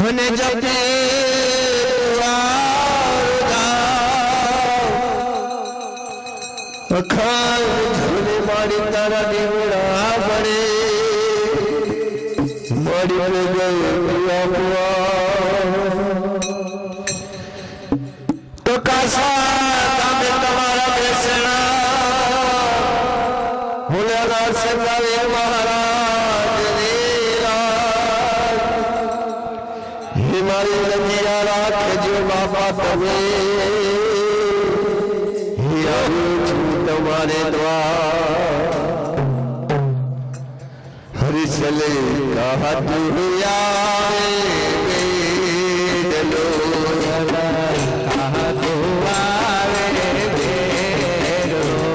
हुन जो पे दुआ हरिसले कहा दुनिया चलो कहा दुआ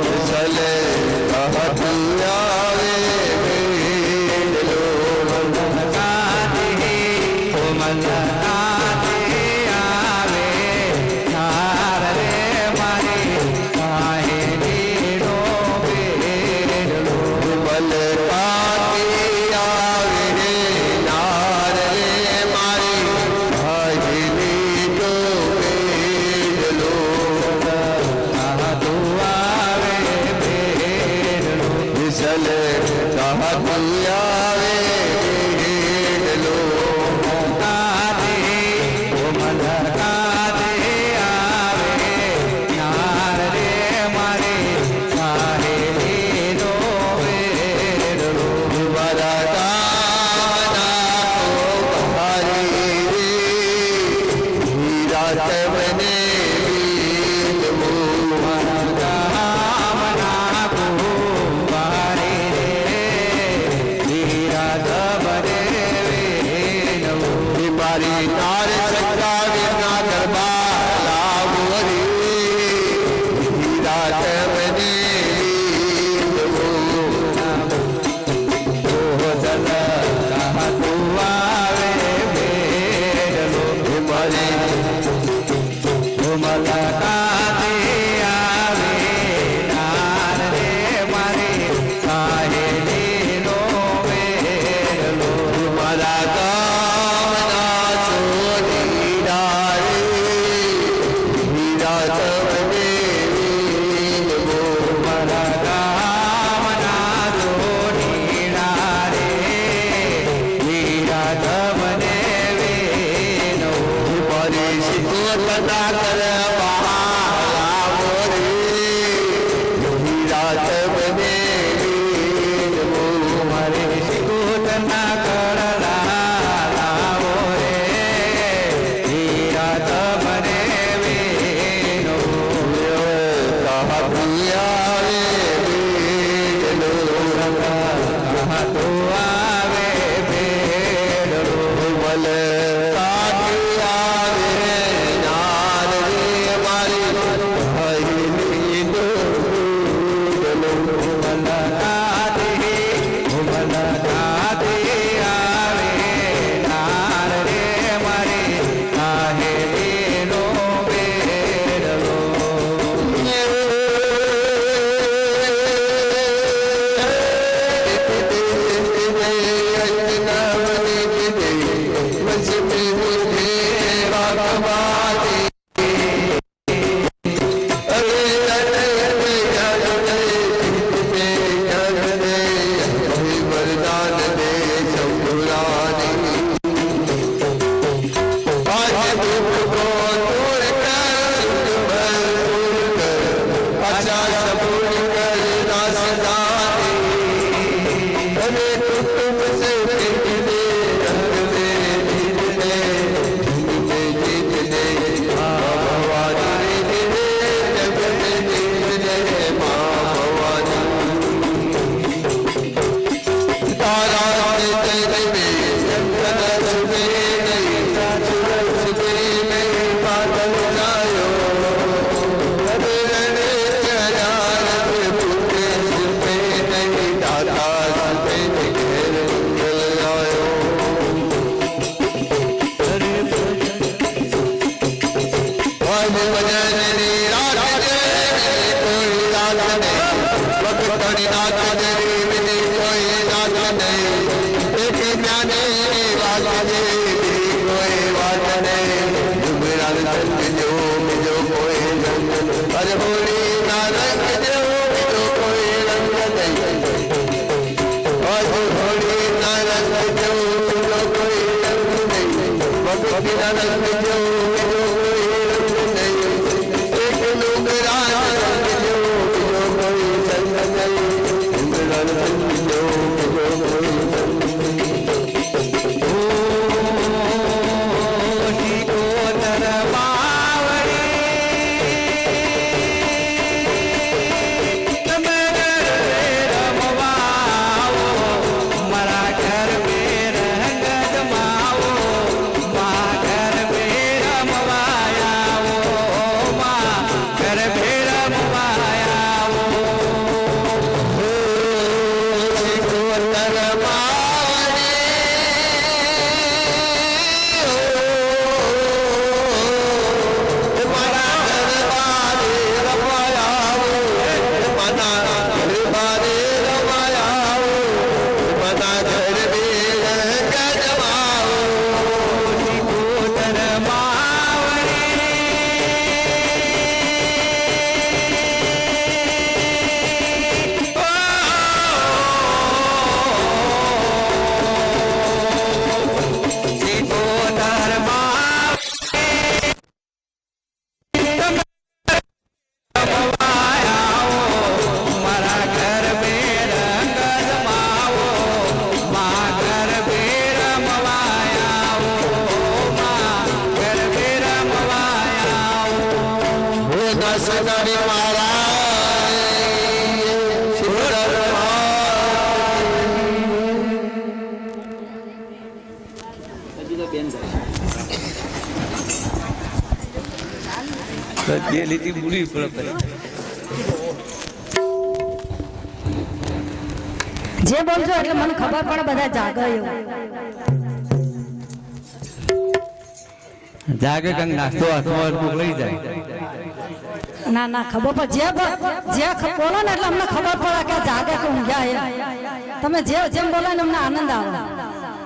हरिसले कहा दुनिया चलो मन बारी नारे सकता Hare Hare Hare Hare બે લીટી બોલવી પડે જે બોલજો એટલે મને ખબર પડે બધા જાગે જાગે કંઈક નાસ્તો હાથમાં લઈ જાય. ના ના, ખબર પડે. જે જે બોલો ને એટલે અમને ખબર પડે કે જાગે કે ઊંઘ્યા તમે જે જેમ બોલો ને અમને આનંદ આવે.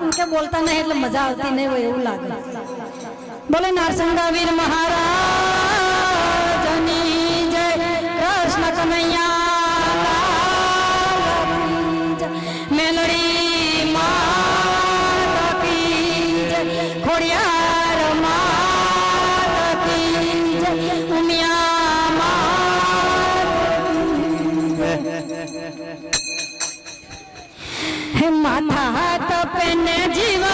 એમ કે બોલતા નહીં એટલે મજા આવતી નહીં હોય એવું લાગે. બોલે નરસિંહ વીર મહારાજની જય. કૃષ્ણ કનૈયા મેલડી માતા કી જય. ખોડિયાર માથા હાથ પેને જીવ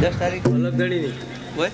દસ તારીખ. અલગ ગણી નહીં હોય